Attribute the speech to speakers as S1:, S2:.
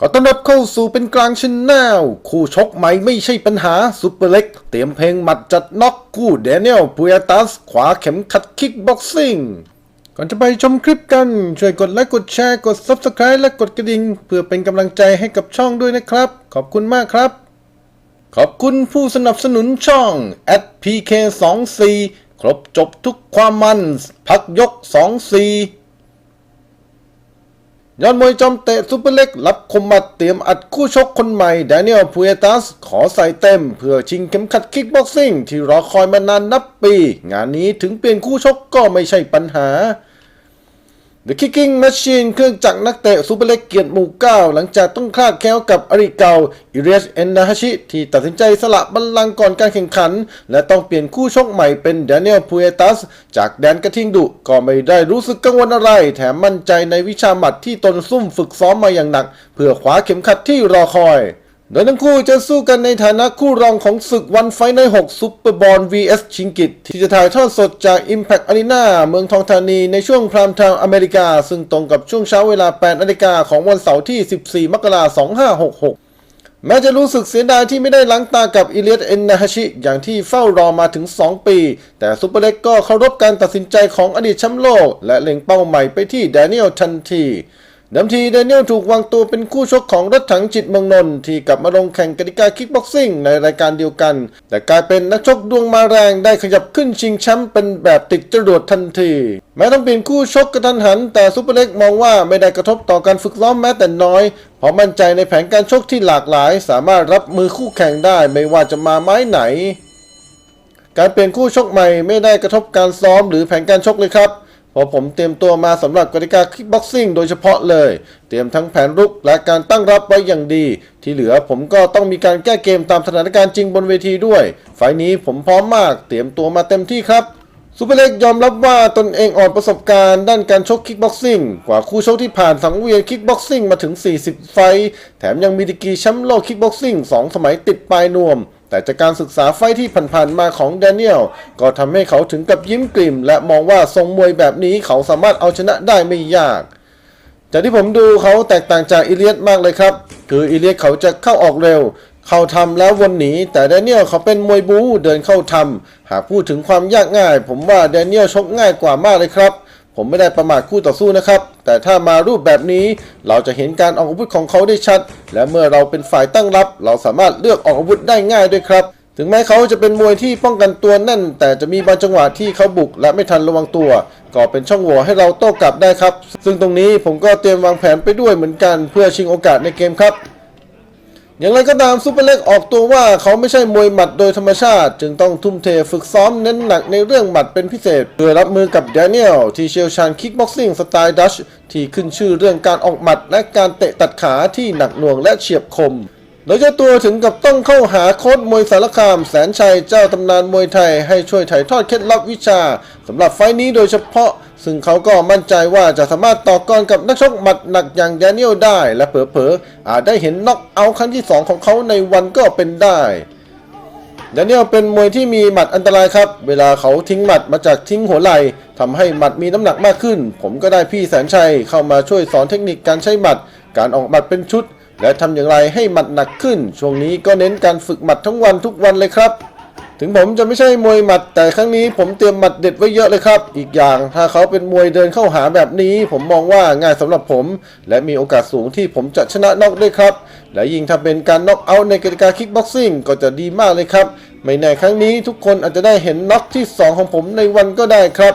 S1: ขอต้อนรับเข้าสู่เป็นกลางชแนลคู่ชกใหม่ไม่ใช่ปัญหาซุปเปอร์เล็ก เตรียมเพลงหมัดจัดน็อกคู่เดนิเอลปูยตัสขวาเข็มขัดคิกบ็อกซิ่งก่อนจะไปชมคลิปกัน ช่วยกดไลค์กดแชร์กด Subscribe และกดกระดิ่ง เพื่อเป็นกำลังใจให้กับช่องด้วยนะครับ ขอบคุณมากครับ ขอบคุณผู้สนับสนุนช่อง @pk24 ครบจบทุกความมัน พักยก 24 ยอดมวยจอมเตะซุปเปอร์เล็กรับคมมัดเตรียมอัดคู่ชกคนใหม่แดเนียลพูเอตัสขอใส่เต็ม เพื่อชิงเข็มขัดคิกบ็อกซิ่งที่รอคอยมานานนับปี งานนี้ถึงเปลี่ยนคู่ชกก็ไม่ใช่ปัญหา The Kicking Machine เครื่องจักรนักเตะซูเปอร์เล็กเกียรติหมู่เก้าหลังจากต้องคลาดแคล้วกับอริเก่าอิเรียสเอนนาฮาชิที่ตัดสินใจสละบัลลังก์ก่อนการแข่งขัน และต้องเปลี่ยนคู่ชกใหม่เป็นด a นิเอลพูเอตัส จากแดนกระทิงดุก็ไม่ได้รู้สึกกังวลอะไร แถมมั่นใจในวิชาหมัดที่ตนซุ่มฝึกซ้อมมาอย่างหนัก เพื่อคว้าเข็มขัดที่รอคอย โดยทั้งคู่จะสู้กันในฐานะคู่รองของศึกวันไฟใน6ซุปเปอร์บอล vs ชิงกิตที่จะถ่ายทอดสดจาก Impact Arena เมืองทองธานีในช่วงพรามไทม์อเมริกา ซึ่งตรงกับช่วงเช้าเวลา8นาฬิกาของวันเสาร์ที่ 14 มกราคม 2566 แม้จะรู้สึกเสียดายที่ไม่ได้ล้างตากับอิเลียสเอนนาฮชิ อย่างที่เฝ้ารอมาถึง 2 ปี แต่ซุปเปอร์เล็กก็เคารพการตัดสินใจของอดีตแชมป์โลก และเล็งเป้าใหม่ไปที่แดเนียลทันที เดิมทีแดเนียลถูกวางตัวเป็นคู่ชกของรถถังจิตเมืองนนท์ที่กลับมาลงแข่งกติกาคิกบ็อกซิ่งในรายการเดียวกัน แต่กลายเป็นนักชกดวงมาแรงได้ขยับขึ้นชิงแชมป์เป็นแบบติดจรวดทันที แม้ต้องเปลี่ยนคู่ชกกระทันหัน แต่ซุปเปอร์เล็กมองว่าไม่ได้กระทบต่อการฝึกซ้อมแม้แต่น้อย เพราะมั่นใจในแผนการชกที่หลากหลาย สามารถรับมือคู่แข่งได้ไม่ว่าจะมาไม้ไหน การเปลี่ยนคู่ชกใหม่ไม่ได้กระทบการซ้อมหรือแผนการชกเลยครับ พราะผมเตรียมตัวมาสำหรับกติกาคิกบ็อกซิ่งโดยเฉพาะเลย เตรียมทั้งแผนรุกและการตั้งรับไว้อย่างดี ที่เหลือผมก็ต้องมีการแก้เกมตามสถานการณ์จริงบนเวทีด้วย ไฟนี้ผมพร้อมมาก เตรียมตัวมาเต็มที่ครับซูเปอร์เล็กยอมรับว่าตนเองอ่อนประสบการณ์ด้านการชกคิกบ็อกซิ่งกว่าคู่ชกที่ผ่านสังเวียนคิกบ็อกซิ่งมาถึง 40 ไฟ แถมยังมีดีกรีแชมป์โลกคิกบ็อกซิ่ง2สมัยติดปลายนวม แต่จากการศึกษาไฟที่ผ่านๆมาของแดเนียลก็ทำให้เขาถึงกับยิ้มกลิ่ม และมองว่าทรงมวยแบบนี้เขาสามารถเอาชนะได้ไม่ยาก จากที่ผมดูเขาแตกต่างจากอิเลียสมากเลยครับ คืออิเลียสเขาจะเข้าออกเร็ว เข้าทำแล้ววนหนี แต่แดเนียลเขาเป็นมวยบูเดินเข้าทำหากพูดถึงความยากง่าย ผมว่าแดเนียลชกง่ายกว่ามากเลยครับ ผมไม่ได้ประมาทคู่ต่อสู้นะครับ แต่ถ้ามารูปแบบนี้เราจะเห็นการออกอาวุธของเขาได้ชัด และเมื่อเราเป็นฝ่ายตั้งรับ เราสามารถเลือกออกอาวุธได้ง่ายด้วยครับ ถึงแม้เขาจะเป็นมวยที่ป้องกันตัวแน่น แต่จะมีบางจังหวะที่เขาบุกและไม่ทันระวังตัว ก็เป็นช่องโหว่ให้เราโต้กลับได้ครับ ซึ่งตรงนี้ผมก็เตรียมวางแผนไปด้วยเหมือนกัน เพื่อชิงโอกาสในเกมครับ อย่างไรก็ตามซูเปอร์เล็กออกตัวว่าเขาไม่ใช่มวยหมัดโดยธรรมชาติ จึงต้องทุ่มเทฝึกซ้อมเน้นหนักในเรื่องหมัดเป็นพิเศษเพื่อรับมือกับแดเนียลที่เชี่ยวชาญคิกบ็อกซิ่งสไตล์ดัชที่ขึ้นชื่อเรื่องการออกหมัดและการเตะตัดขาที่หนักหน่วงและเฉียบคม โดยเจ้าตัวถึงกับต้องเข้าหาโค้ชมวยสารคาม แสนชัยเจ้าตำนานมวยไทยให้ช่วยถ่ายทอดเคล็ดลับวิชาสำหรับไฟนี้โดยเฉพาะ ซึ่งเขาก็มั่นใจว่าจะสามารถต่อกรกับนักชกหมัดหนักอย่างแดเนียลได้ และเผลอๆอาจได้เห็นน็อกเอาท์ครั้งที่ 2 ของเขาในวันก็เป็นได้แดเนียลเป็นมวยที่มีหมัดอันตรายครับ เวลาเขาทิ้งหมัดมาจากทิ้งหัวไหล่ทำให้หมัดมีน้ำหนักมากขึ้น ผมก็ได้พี่แสนชัยเข้ามาช่วยสอนเทคนิคการใช้หมัด การออกหมัดเป็นชุด และทำอย่างไรให้หมัดหนักขึ้น ช่วงนี้ก็เน้นการฝึกหมัดทั้งวันทุกวันเลยครับ ถึงผมจะไม่ใช่มวยหมัด แต่ครั้งนี้ผมเตรียมหมัดเด็ดไว้เยอะเลยครับ อีกอย่างถ้าเขาเป็นมวยเดินเข้าหาแบบนี้ ผมมองว่าง่ายสำหรับผม และมีโอกาสสูงที่ผมจะชนะน็อกด้วยครับ และยิ่งถ้าเป็นการน็อกเอาในกติกาคิกบ็อกซิ่งก็จะดีมากเลยครับ ไม่แน่ครั้งนี้ทุกคนอาจจะได้เห็นน็อกที่ 2 ของผมในวันก็ได้ครับ